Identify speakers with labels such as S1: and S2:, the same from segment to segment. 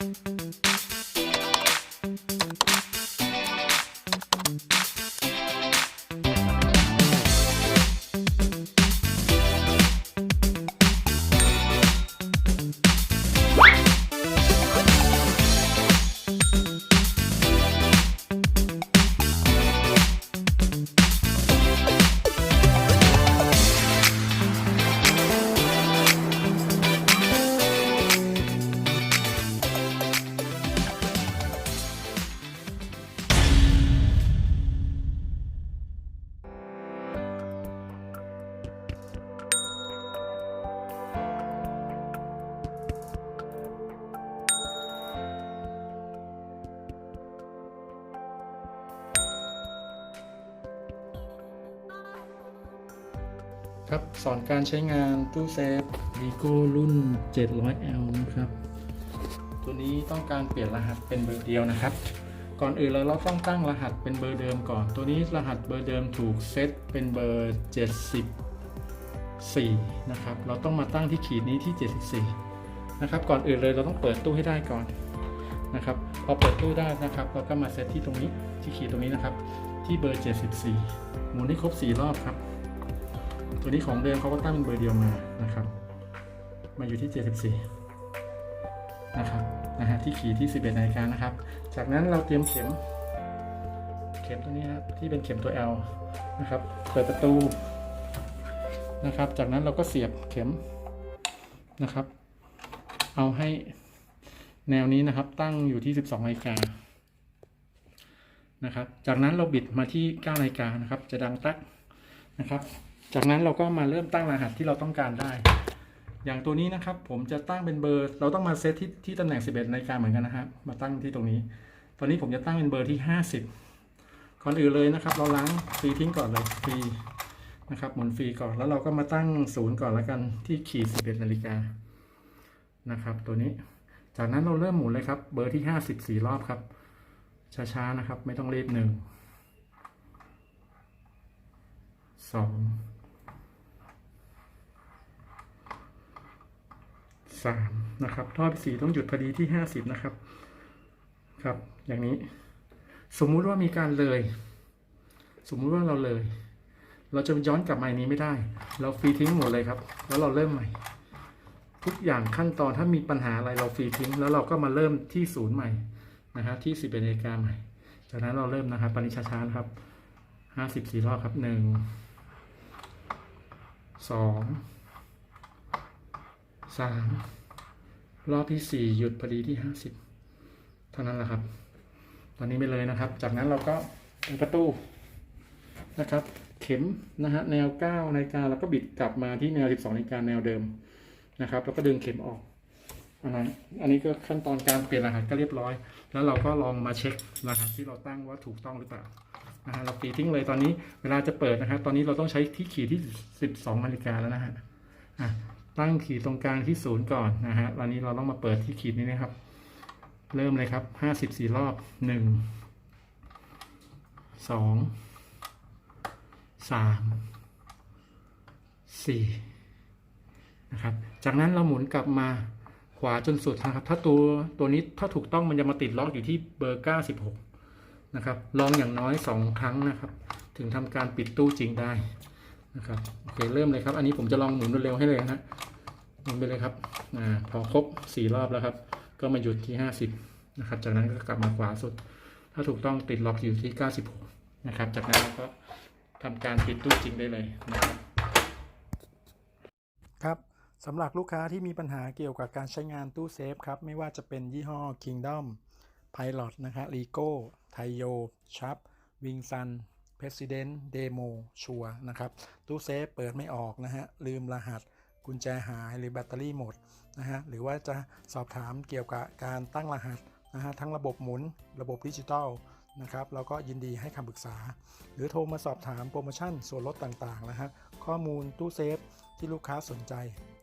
S1: Thank you. ครับสอนการใช้งานตู้เซฟ v i g o รุ่น 700L นะครับ ตัวนี้ต้องการเปลี่ยนรหัสเป็นเบอร์เดียวนะครับ ก่อนอื่นเราเราต้องตั้งรหัสเป็นเบอร์เดิมก่อน ตัวนี้รหัสเบอร์เดิมถูกเซตเป็นเบอร์ 74 นะครับ เราต้องมาตั้งที่ขีดนี้ที่ 74 นะครับ ก่อนอื่นเลยเราต้องเปิดตู้ให้ได้ก่อนนะครับ พอเปิดตู้ได้นะครับ เราก็มาเซตที่ตรงนี้ที่ขีดตรงนี้นะครับ ที่เบอร์ 74 หมุนให้ครบ 4 รอบครับ ตัวนี้ของเดิมเขาก็ตั้งเป็นเบอร์เดียวมานะครับ มาอยู่ที่ 74 นะครับนะฮะที่ขีดที่ 11นาฬิกานะครับ จากนั้นเราเตรียมเข็ม เข็มตัวนี้นะครับที่เป็นเข็มตัว L นะครับ เปิดประตูนะครับ จากนั้นเราก็เสียบเข็มนะครับ เอาให้แนวนี้นะครับตั้งอยู่ที่ 12นาฬิกานะครับ จากนั้นเราบิดมาที่9นาฬิกานะครับ จะดังตักนะครับ จากนั้นเราก็มาเริ่มตั้งรหัสที่เราต้องการได้ อย่างตัวนี้นะครับ ผมจะตั้งเป็นเบอร์ เราต้องมาเซตที่ที่ตำแหน่ง 11นาฬิกาเหมือนกันนะครับ มาตั้งที่ตรงนี้ ตอนนี้ผมจะตั้งเป็นเบอร์ที่ 50 ก่อนอื่นเลยนะครับ เราล้างฟรีทิ้งก่อนเลยฟรีนะครับหมุนฟรีก่อนแล้วเราก็มาตั้งศูนย์ก่อนแล้วกันที่ขีด 11นาฬิกานะครับ ตัวนี้ จากนั้นเราเริ่มหมุนเลยครับ เบอร์ที่ 54 รอบครับ ช้าๆนะครับ ไม่ต้องรีบหนึ่งสอง สามนะครับท่อที่สี่ต้องหยุดพอดีที่ห้าสิบนะครับ ครับ อย่างนี้ สมมุติว่ามีการเลย สมมุติว่าเราเลย เราจะย้อนกลับมาอันนี้ไม่ได้ เราฟรีทิ้งหมดเลยครับ แล้วเราเริ่มใหม่ ทุกอย่างขั้นตอนถ้ามีปัญหาอะไรเราฟรีทิ้ง แล้วเราก็มาเริ่มที่ศูนย์ใหม่นะฮะที่สิบเอ็ดนาฬิกาใหม่ จากนั้นเราเริ่มนะครับปณิช้าๆครับห้าสิบสี่รอบครับหนึ่งสอง สามรอบที่สี่หยุดพอดีที่ห้าสิบเท่านั้นแหละครับ ตอนนี้ไปเลยนะครับ จากนั้นเราก็เปิดประตูนะครับ เข็มนะฮะแนวเก้านาฬิกาแล้วก็บิดกลับมาที่แนวสิบสองนาฬิกาแนวเดิมนะครับ แล้วก็ดึงเข็มออกอันนั้นอันนี้ก็ขั้นตอนการเปลี่ยนรหัสก็เรียบร้อย แล้วเราก็ลองมาเช็ครหัสที่เราตั้งว่าถูกต้องหรือเปล่านะฮะเราปีทิ้งเลยตอนนี้เวลาจะเปิดนะครับ ตอนนี้เราต้องใช้ที่ขีดที่สิบสองนาฬิกาแล้วนะฮะอะ ตั้งขีดตรงกลางที่ศูนย์ก่อนนะฮะตอนนี้เราต้องมาเปิดที่ขีดนี้นะครับ เริ่มเลยครับห้าสิบสี่รอบหนึ่งสองสามสี่นะครับ จากนั้นเราหมุนกลับมาขวาจนสุดนะครับ ถ้าตัวตัวนี้ถ้าถูกต้องมันจะมาติดล็อกอยู่ที่เบอร์เก้าสิบหกนะครับ ลองอย่างน้อยสองครั้งนะครับ ถึงทำการปิดตู้จริงได้ นะครับโอเคเริ่มเลยครับ อันนี้ผมจะลองหมุนเร็วๆให้เลยนะฮะหมุนไปเลยครับอ่าพอครบสี่รอบแล้วครับ ก็มาหยุดที่ห้าสิบนะครับ จากนั้นก็กลับมาขวาสุด ถ้าถูกต้องติดล็อกอยู่ที่เก้าสิบหกนะครับ จากนั้นเราก็ทำการปิดตู้จริงได้เลยนะครับ
S2: ครับสำหรับลูกค้าที่มีปัญหาเกี่ยวกับการใช้งานตู้เซฟครับ ไม่ว่าจะเป็นยี่ห้อ Kingdom Pilot นะฮะ Rico t a i y o Sharp Wing Sun President Demo ชัวนะครับตู้เซฟเปิดไม่ออกนะฮะลืมรหัสกุญแจหายหรือแบตเตอรี่หมดนะฮะหรือว่าจะสอบถามเกี่ยวกับการตั้งรหัสนะฮะทั้งระบบหมุนระบบดิจิตอลนะครับเราก็ยินดีให้คำปรึกษา หรือโทรมาสอบถามโปรโมชั่นส่วนลดต่างๆนะฮะข้อมูลตู้เซฟที่ลูกค้าสนใจ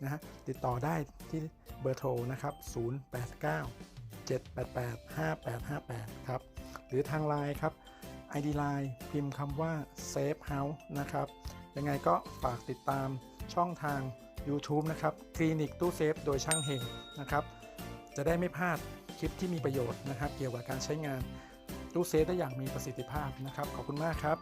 S2: นะฮะติดต่อได้ที่เบอร์โทรนะครับ 089 788 5858 ครับ หรือทางไลน์ครับ ID Line พิมพ์คำว่า Safe House นะครับ ยังไงก็ฝากติดตามช่องทาง YouTube นะครับ คลินิกตู้เซฟโดยช่างเฮงนะครับ จะได้ไม่พลาดคลิปที่มีประโยชน์นะครับ เกี่ยวกับการใช้งานตู้เซฟได้อย่างมีประสิทธิภาพนะครับ ขอบคุณมากครับ